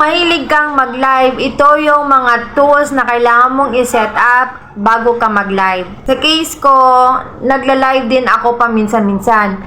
Mahilig kang mag-live, ito yung mga tools na kailangan mong i-set up bago ka mag-live. Sa case ko, nagla-live din ako paminsan-minsan.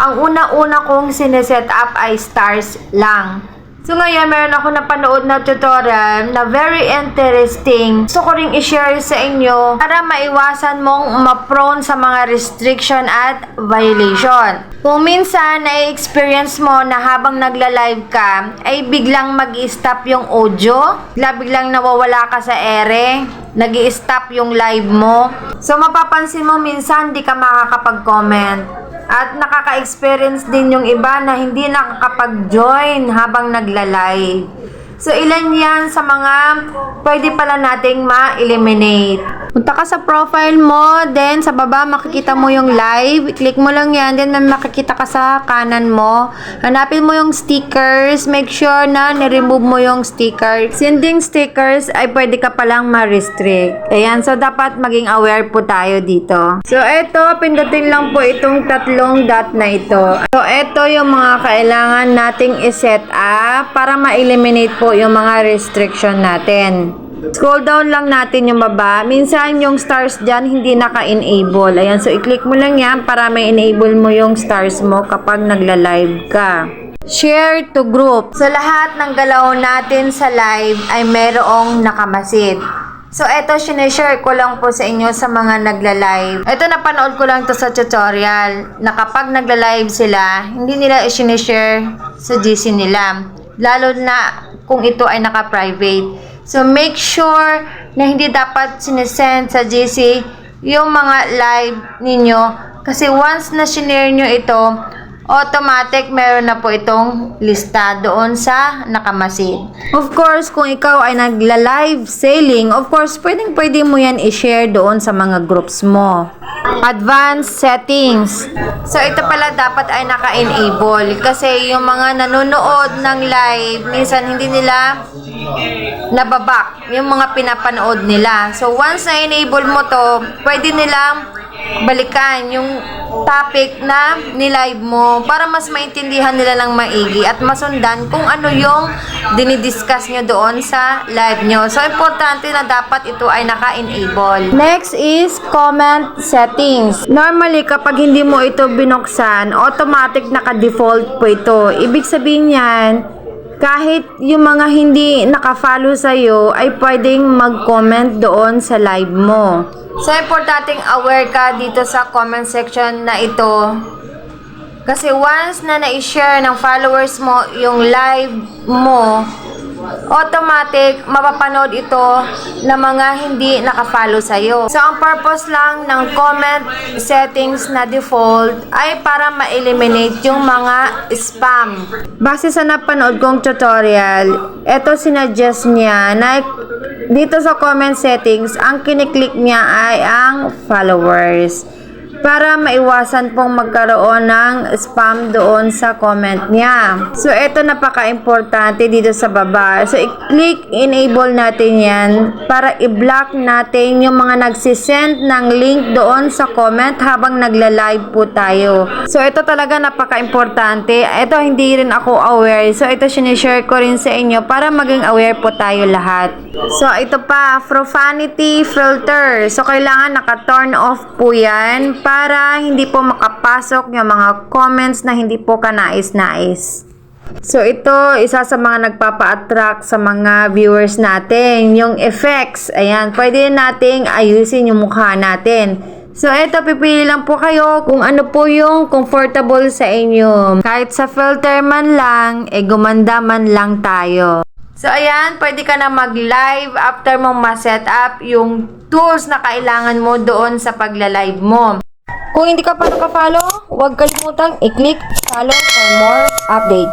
Ang una-una kong sineset up ay stars lang. So ngayon, meron ako napanood na tutorial na very interesting. Gusto ko ring i-share sa inyo para maiwasan mong ma-prone sa mga restriction at violation. Kung minsan na-experience mo na habang nagla-live ka, ay biglang mag stop yung audio, bigla biglang nawawala ka sa ere, nag stop yung live mo. So mapapansin mo minsan di ka makakapag-comment. At nakaka-experience din yung iba na hindi nakakapag-join habang nagla-live. So, ilan yan sa mga pwede pala nating ma-eliminate. Punta ka sa profile mo, then sa baba makikita mo yung live. Click mo lang yan, then makikita ka sa kanan mo. Hanapin mo yung stickers. Make sure na niremove mo yung sticker. Sending stickers ay pwede ka palang ma-restrict. Ayan, so dapat maging aware po tayo dito. So, eto, pindutin lang po itong tatlong dot na ito. So, eto yung mga kailangan nating iset up para ma-eliminate po yung mga restriction natin. Scroll down lang natin yung baba. Minsan yung stars dyan hindi naka-enable. Ayan, so i-click mo lang yan para may enable mo yung stars mo kapag nagla-live ka. Share to group. So lahat ng galaw natin sa live ay merong nakamasid. So, eto, sinishare ko lang po sa inyo sa mga nagla-live. Ito, napanood ko lang to sa tutorial na kapag nagla-live sila, hindi nila i-sinishare sa GC nila. Lalo na kung ito ay naka-private. So, make sure na hindi dapat sinesend sa GC yung mga live ninyo. Kasi once na sinare nyo ito, automatic meron na po itong lista doon sa nakamasid. Of course, kung ikaw ay nagla-live selling, of course, pwedeng pwede mo yan i-share doon sa mga groups mo. Advanced settings. So, ito pala dapat ay naka-enable kasi yung mga nanonood ng live, minsan hindi nila nababak yung mga pinapanood nila. So, once na enable mo to, pwede nilang balikan yung topic na nilive mo para mas maintindihan nila ng maigi at masundan kung ano yung dinidiscuss nyo doon sa live nyo. So, importante na dapat ito ay naka-enable. Next is comment settings. Normally, kapag hindi mo ito binuksan, automatic naka-default po ito. Ibig sabihin yan, kahit yung mga hindi naka-follow sa'yo ay pwedeng mag-comment doon sa live mo. So, importanteng aware ka dito sa comment section na ito. Kasi once na na-share ng followers mo yung live mo, automatic mapapanood ito ng mga hindi nakafollow sa'yo. So, ang purpose lang ng comment settings na default ay para ma-eliminate yung mga spam. Base sa napanood kong tutorial, ito sinuggest niya na dito sa comment settings, ang kiniklik niya ay ang followers para maiwasan pong magkaroon ng spam doon sa comment niya. So, ito napaka-importante dito sa baba. So, i-click enable natin yan para i-block natin yung mga nagsisend ng link doon sa comment habang nagla-live po tayo. So, ito talaga napaka-importante. Ito hindi rin ako aware. So, ito sinishare ko rin sa inyo para maging aware po tayo lahat. So, ito pa, profanity filter. So, kailangan naka-turn off po yan para hindi po makapasok yung mga comments na hindi po kanais-nais. So, ito, isa sa mga nagpapa-attract sa mga viewers natin. Yung effects, ayan, pwede nating ayusin yung mukha natin. So, ito, pipili lang po kayo kung ano po yung comfortable sa inyo. Kahit sa filter man lang, eh, gumanda man lang tayo. So, ayan, pwede ka na mag-live after mong ma-set up yung tools na kailangan mo doon sa pagla-live mo. Kung hindi ka pa nakafollow, huwag kalimutang i-click follow for more updates.